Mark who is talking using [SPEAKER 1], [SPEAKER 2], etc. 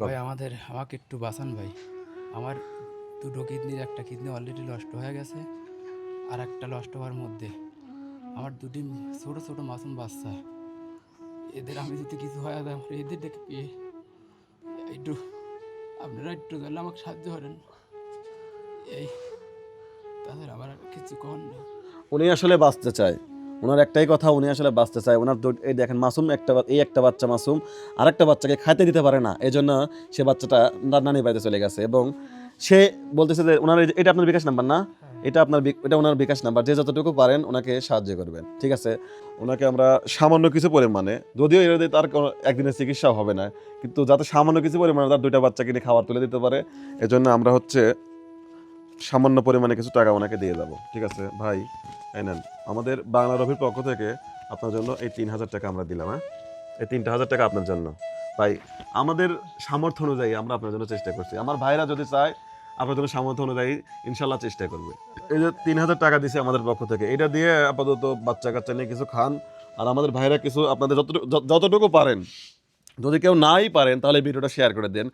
[SPEAKER 1] ভাই আমাদের আমাকে একটু বাঁচান ভাই। আমার দুটো কিডনির একটা কিডনি অলরেডি নষ্ট হয়ে গেছে আর একটা নষ্ট হওয়ার মধ্যে। আমার দুটি ছোট ছোট মাসুম বাচ্চা। এদের আমি যদি কিছু হয় আমার এদের দেখে পেয়ে একটু আপনারা একটু তাহলে আমাকে সাহায্য করেন। এই তাদের আমার আর কিছু কন না
[SPEAKER 2] উনি আসলে বাঁচতে চায়। ওনার একটাই কথা, উনি আসলে বাঁচতে চায়। ওনার এই দেখেন, মাসুম একটা এই একটা বাচ্চা মাসুম আর একটা বাচ্চাকে খাইতে দিতে পারে না। এই জন্য সে বাচ্চাটা তার নানি বাড়িতে চলে গেছে এবং সে বলতেছে যে, ওনার এটা আপনার বিকাশ নাম্বার না? এটা আপনার এটা ওনার বিকাশ নাম্বার। যে যতটুকু পারেন ওনাকে সাহায্য করবেন। ঠিক আছে? ওনাকে আমরা সামান্য কিছু পরিমাণে, যদিও এর তার কোনো একদিনের চিকিৎসা হবে না, কিন্তু যাতে সামান্য কিছু পরিমাণে তার দুইটা বাচ্চা কিনে খাবার তুলে দিতে পারে, এজন্য আমরা হচ্ছে সামান্য পরিমাণে কিছু টাকা ওনাকে দিয়ে যাব। ঠিক আছে? ভাই, এই নেন। আমাদের বাংলা রবির পক্ষ থেকে আপনার জন্য এই তিন হাজার টাকা আমরা দিলাম হ্যাঁ? এই তিনটা হাজার টাকা আপনার জন্য। ভাই, আমাদের সামর্থ্য অনুযায়ী আমরা আপনার জন্য চেষ্টা করছি। আমার ভাইরা যদি চায়, আপনার জন্য সামর্থ্য অনুযায়ী ইনশাল্লাহ চেষ্টা করবে। এই যে তিন হাজার টাকা দিছে আমাদের পক্ষ থেকে, এটা দিয়ে আপাতত বাচ্চা কাচ্চা নিয়ে কিছু খান। আর আমাদের ভাইরা কিছু আপনাদের যতটুকু যতটুকু পারেন, যদি কেউ নাই পারেন, তাহলে ভিডিওটা শেয়ার করে দেন।